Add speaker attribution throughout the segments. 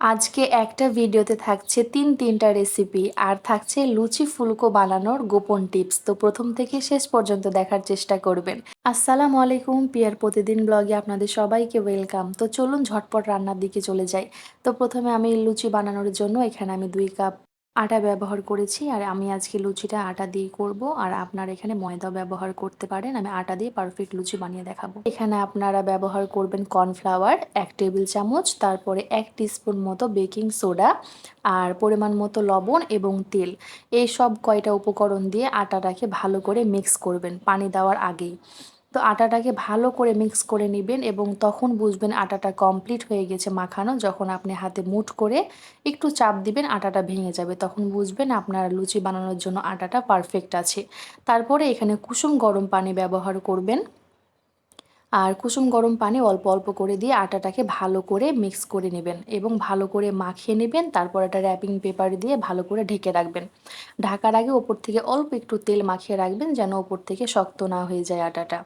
Speaker 1: আজকে একটা ভিডিওতে থাকছে তিন তিনটা রেসিপি আর থাকছে লুচি ফুলকো বানানোর গোপন টিপস তো প্রথম থেকে শেষ পর্যন্ত দেখার চেষ্টা করবেন। আসসালামু আলাইকুম, পিয়ার প্রতিদিন ব্লগে আপনাদের সবাইকে ওয়েলকাম তো চলুন ঝটপট রান্নার দিকে চলে যাই। তো প্রথমে আমি লুচি বানানোর জন্য এখানে আমি দুই কাপ আটা ব্যবহার করেছি আর আমি আজকে লুচিটা আটা দিয়ে করব আর আপনারা এখানে ময়দা ব্যবহার করতে পারেন। আমি আটা দিয়ে পারফেক্ট লুচি বানিয়ে দেখাবো। এখানে আপনারা ব্যবহার করবেন কর্নফ্লাওয়ার এক টেবিল চামচ, তারপরে এক টিস্পুন মতো বেকিং সোডা আর পরিমাণ মতো লবণ এবং তেল। এই সব কয়টা উপকরণ দিয়ে আটাটাকে ভালো করে মিক্স করবেন পানি দেওয়ার আগেই। তো আটাটাকে ভালো করে মিক্স করে নেবেন এবং তখন বুঝবেন আটাটা কমপ্লিট হয়ে গেছে মাখানো। যখন আপনি হাতে মুঠ করে একটু চাপ দিবেন, আটাটা ভেঙে যাবে। তখন বুঝবেন আপনার লুচি বানানোর জন্য আটাটা পারফেক্ট আছে। তারপরে এখানে কুসুম গরম পানি ব্যবহার করবেন। আর কুসুম গরম পানি অল্প অল্প করে দিয়ে আটাটাকে ভালো করে মিক্স করে নেবেন এবং ভালো করে মাখিয়ে নেবেন। তারপর একটা র্যাপিং পেপার দিয়ে ভালো করে ঢেকে রাখবেন। ঢাকার আগে ওপর থেকে অল্প একটু তেল মাখিয়ে রাখবেন যেন ওপর থেকে শক্ত না হয়ে যায় আটাটা।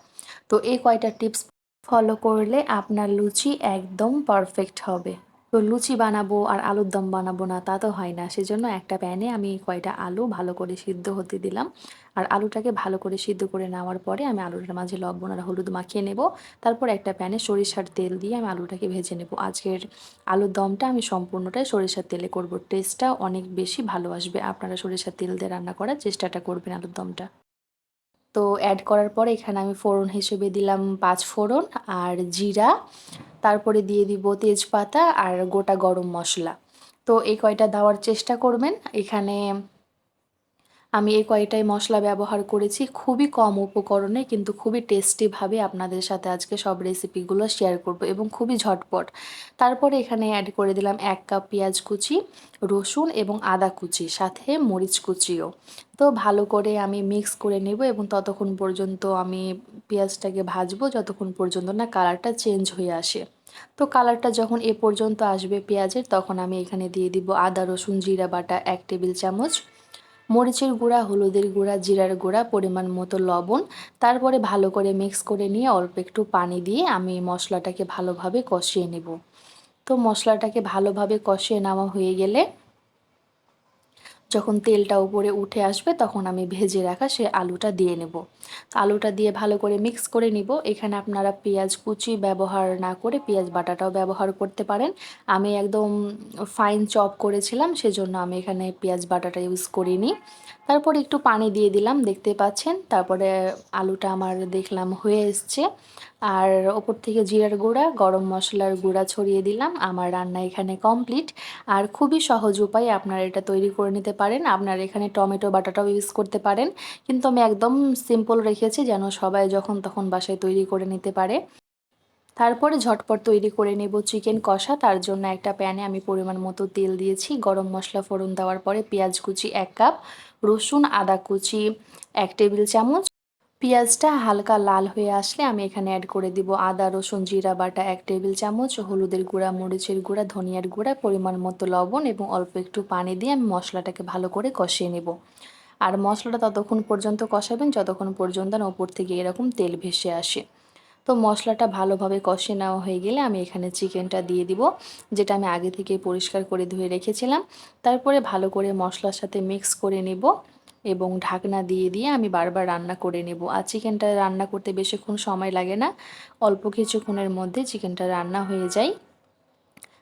Speaker 1: তো এই কয়টা টিপস ফলো করলে আপনার লুচি একদম পারফেক্ট হবে। তো লুচি বানাবো আর আলুর দম বানাবো না, তা তো হয় না। সেজন্য একটা প্যানে আমি কয়টা আলু ভালো করে সিদ্ধ হতে দিলাম। আর আলুটাকে ভালো করে সিদ্ধ করে নেওয়ার পরে আমি আলুটার মাঝে লবণ আর হলুদ মাখিয়ে নেব। তারপর একটা প্যানে সরিষার তেল দিয়ে আমি আলুটাকে ভেজে নেব। আজকের আলুর দমটা আমি সম্পূর্ণটাই সরিষার তেলে করব। টেস্টটা অনেক বেশি ভালো আসবে। আপনারা সরিষার তেল দিয়ে রান্না করার চেষ্টাটা করবেন আলুর দমটা। তো অ্যাড করার পরে এখানে আমি ফোড়ন হিসেবে দিলাম পাঁচ ফোড়ন আর জিরা। তারপরে দিয়ে দিব তেজপাতা আর গোটা গরম মশলা। তো এই কয়টা দেওয়ার চেষ্টা করবেন। এখানে আমি এই কয়টাই মশলা ব্যবহার করেছি খুবই কম উপকরণে কিন্তু খুবই টেস্টিভাবে আপনাদের সাথে আজকে সব রেসিপিগুলো শেয়ার করব এবং খুবই ঝটপট। তারপরে এখানে অ্যাড করে দিলাম এক কাপ পেঁয়াজ কুচি, রসুন এবং আদা কুচি, সাথে মরিচ কুচিও। তো ভালো করে আমি মিক্স করে নেব এবং ততক্ষণ পর্যন্ত আমি পেঁয়াজটাকে ভাজবো, যতক্ষণ পর্যন্ত না কালারটা চেঞ্জ হয়ে আসে। তো কালারটা যখন এ পর্যন্ত আসবে পেঁয়াজের, তখন আমি এখানে দিয়ে দিব আদা, রসুন, জিরা বাটা এক টেবিল চামচ মরিচের গুঁড়া, হলুদের গুঁড়া, জিরার গুঁড়া, পরিমাণ মতো লবণ। তারপরে ভালো করে মিক্স করে নিয়ে অল্প একটু পানি দিয়ে আমি মশলাটাকে ভালোভাবে কষিয়ে নেব। তো মশলাটাকে ভালোভাবে কষিয়ে নেওয়া হয়ে গেলে যখন তেলটা উপরে উঠে আসবে, তখন আমি ভেজে রাখা সে আলুটা দিয়ে নেব। আলুটা দিয়ে ভালো করে মিক্স করে নিব। এখানে আপনারা পেঁয়াজ কুচি ব্যবহার না করে পেঁয়াজ বাটাটাও ব্যবহার করতে পারেন। আমি একদম ফাইন চপ করেছিলাম, সেজন্য আমি এখানে পেঁয়াজ বাটাটা ইউজ করিনি। তারপর একটু পানি দিয়ে দিলাম, দেখতে পাচ্ছেন? তারপরে আলুটা আমার দেখলাম হয়ে এসছে। আর ওপর থেকে জিরার গুঁড়া, গরম মশলার গুঁড়া ছড়িয়ে দিলাম। আমার রান্না এখানে কমপ্লিট আর খুবই সহজ উপায়ে আপনারা এটা তৈরি করে নিতে পারেন। আপনারা এখানে টমেটো, বাটাটাও ইউজ করতে পারেন। কিন্তু আমি একদম সিম্পল রেখেছি যেন সবাই যখন তখন বাসায় তৈরি করে নিতে পারে। তারপরে ঝটপট তৈরি করে নেব চিকেন কষা। তার জন্য একটা প্যানে আমি পরিমাণ মতো তেল দিয়েছি। গরম মশলা ফোড়ন দেওয়ার পরে পেঁয়াজ কুচি এক কাপ, রসুন, আদা কুচি এক টেবিল চামচ পেঁয়াজটা হালকা লাল হয়ে আসলে আমি এখানে অ্যাড করে দিব আদা, রসুন, জিরা বাটা, এক টেবিল চামচ, হলুদের গুঁড়া, মরিচের গুঁড়া, ধনিয়ার গুঁড়া, পরিমাণ মতো লবণ এবং অল্প একটু পানি দিয়ে আমি মশলাটাকে ভালো করে কষিয়ে নেব। আর মশলাটা ততক্ষণ পর্যন্ত কষাবেন, যতক্ষণ পর্যন্ত না ওপর থেকে এরকম তেল ভেসে আসে। তো মশলাটা ভালোভাবে কষিয়ে নেওয়া হয়ে গেলে আমি এখানে চিকেনটা দিয়ে দিব, যেটা আমি আগে থেকে পরিষ্কার করে ধুয়ে রেখেছিলাম। তারপরে ভালো করে মশলার সাথে মিক্স করে নেব। এবং ঢাকনা দিয়ে দিয়ে আমি বারবার রান্না করে নেব। আর চিকেনটা রান্না করতে বেশিক্ষণ সময় লাগে না। অল্প কিছুক্ষণের মধ্যে চিকেনটা রান্না হয়ে যায়।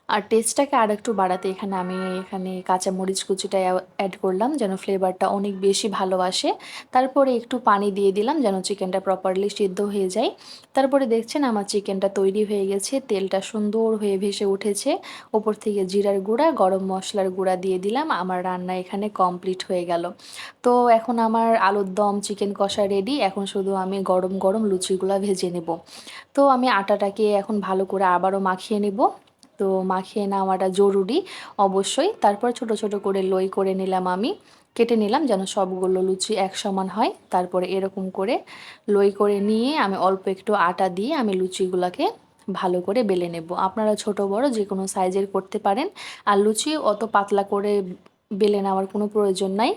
Speaker 1: আর টেস্টটাকে আর একটু বাড়াতে এখানে আমি এখানে কাঁচা মরিচ কুচিটা অ্যাড করলাম যেন ফ্লেভারটা অনেক বেশি ভালো আসে। তারপরে একটু পানি দিয়ে দিলাম যেন চিকেনটা প্রপারলি সিদ্ধ হয়ে যায়। তারপরে দেখছেন আমার চিকেনটা তৈরি হয়ে গেছে, তেলটা সুন্দর হয়ে ভেসে উঠেছে। ওপর থেকে জিরার গুঁড়া, গরম মশলার গুঁড়া দিয়ে দিলাম, আমার রান্না এখানে কমপ্লিট হয়ে গেল। তো এখন আমার আলুর দম চিকেন কষা রেডি এখন শুধু আমি গরম গরম লুচিগুলো ভেজে নেব। তো আমি আটাটাকে এখন ভালো করে আবারও মাখিয়ে নেব। তো মাখিয়ে নেওয়াটা জরুরি, অবশ্যই। তারপর ছোট ছোট করে লই করে নিলাম আমি। কেটে নিলাম যেন সবগুলো লুচি এক সমান হয়। তারপরে এরকম করে লই করে নিয়ে আমি অল্প একটু আটা দিয়ে আমি লুচিগুলোকে ভালো করে বেলে নেব। আপনারা ছোট, বড় যে কোনো সাইজের করতে পারেন। আর লুচি অত পাতলা করে বেলে নেওয়ার কোনো প্রয়োজন নাই।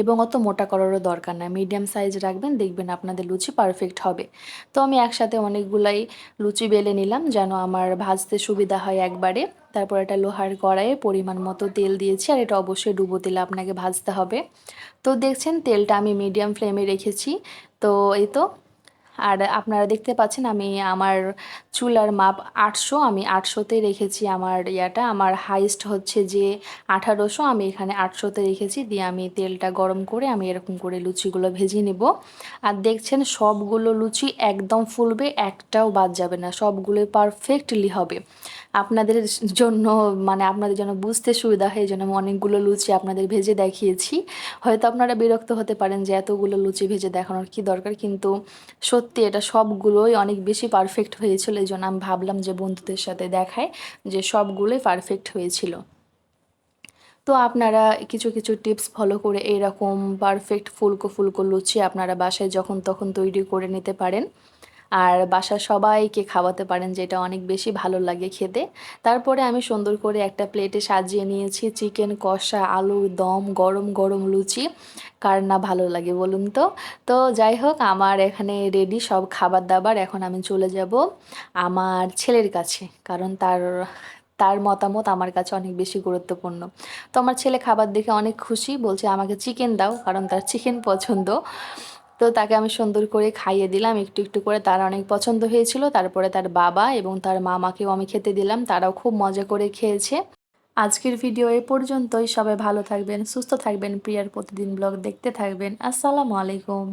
Speaker 1: এবং অত মোটা করারও দরকার না মিডিয়াম সাইজ রাখবেন, দেখবেন আপনাদের লুচি পারফেক্ট হবে। তো আমি একসাথে অনেকগুলাই লুচি বেলে নিলাম যেন আমার ভাজতে সুবিধা হয় একবারে। তারপর এটা লোহার কড়াইয়ে পরিমাণ মতো তেল দিয়েছি আর এটা অবশ্যই ডুবো তেলে আপনাকে ভাজতে হবে। তো দেখছেন তেলটা আমি মিডিয়াম ফ্লেমে রেখেছি। তো এই তো আর আপনারা দেখতে পাচ্ছেন আমি আমার চুলার মাপ আটশো, আমি আটশোতে রেখেছি আমার ইয়াটা। আমার হাইস্ট হচ্ছে যে আঠারোশো, আমি এখানে আটশোতে রেখেছি। দিয়ে আমি তেলটা গরম করে আমি এরকম করে লুচিগুলো ভেজে নেব। আর দেখছেন সবগুলো লুচি একদম ফুলবে, একটাও বাদ যাবে না। সবগুলোই পারফেক্টলি হবে। আপনাদের জন্য মানে আপনাদের জন্য বুঝতে সুবিধা হয়, এই জন্য আমি অনেকগুলো লুচি আপনাদের ভেজে দেখিয়েছি। হয়তো আপনারা বিরক্ত হতে পারেন যে এতগুলো লুচি ভেজে দেখানোর কি দরকার, কিন্তু সত্যি এটা সবগুলোই অনেক বেশি পারফেক্ট হয়েছিল, এই জন্য আমি ভাবলাম যে বন্ধুদের সাথে দেখায় যে সবগুলোই পারফেক্ট হয়েছিল। তো আপনারা কিছু কিছু টিপস ফলো করে এইরকম পারফেক্ট ফুলকো ফুলকো লুচি আপনারা বাসায় যখন তখন তৈরি করে নিতে পারেন। আর বাসার সবাইকে খাওয়াতে পারেন যেটা অনেক বেশি ভালো লাগে খেতে। তারপরে আমি সুন্দর করে একটা প্লেটে সাজিয়ে নিয়েছি চিকেন কষা আলুর দম, গরম গরম লুচি। কার না ভালো লাগে বলুন তো? তো যাই হোক, আমার এখানে রেডি সব খাবার দাবার এখন আমি চলে যাব আমার ছেলের কাছে, কারণ তার তার মতামত আমার কাছে অনেক বেশি গুরুত্বপূর্ণ। তো আমার ছেলে খাবার দেখে অনেক খুশি, বলছে আমাকে চিকেন দাও, কারণ তার চিকেন পছন্দ। তো তাকে আমি সুন্দর করে খাইয়ে দিলাম, একটু একটু করে। তার অনেক পছন্দ হয়েছিল, তারপরে তার বাবা এবং তার মামাকেও আমি খেতে দিলাম, তারাও খুব মজা করে খেয়েছে। আজকের ভিডিও এ পর্যন্তই, সবাই ভালো থাকবেন, সুস্থ থাকবেন, প্রিয়ার প্রতিদিন ব্লগ দেখতে থাকবেন। আসসালামু আলাইকুম।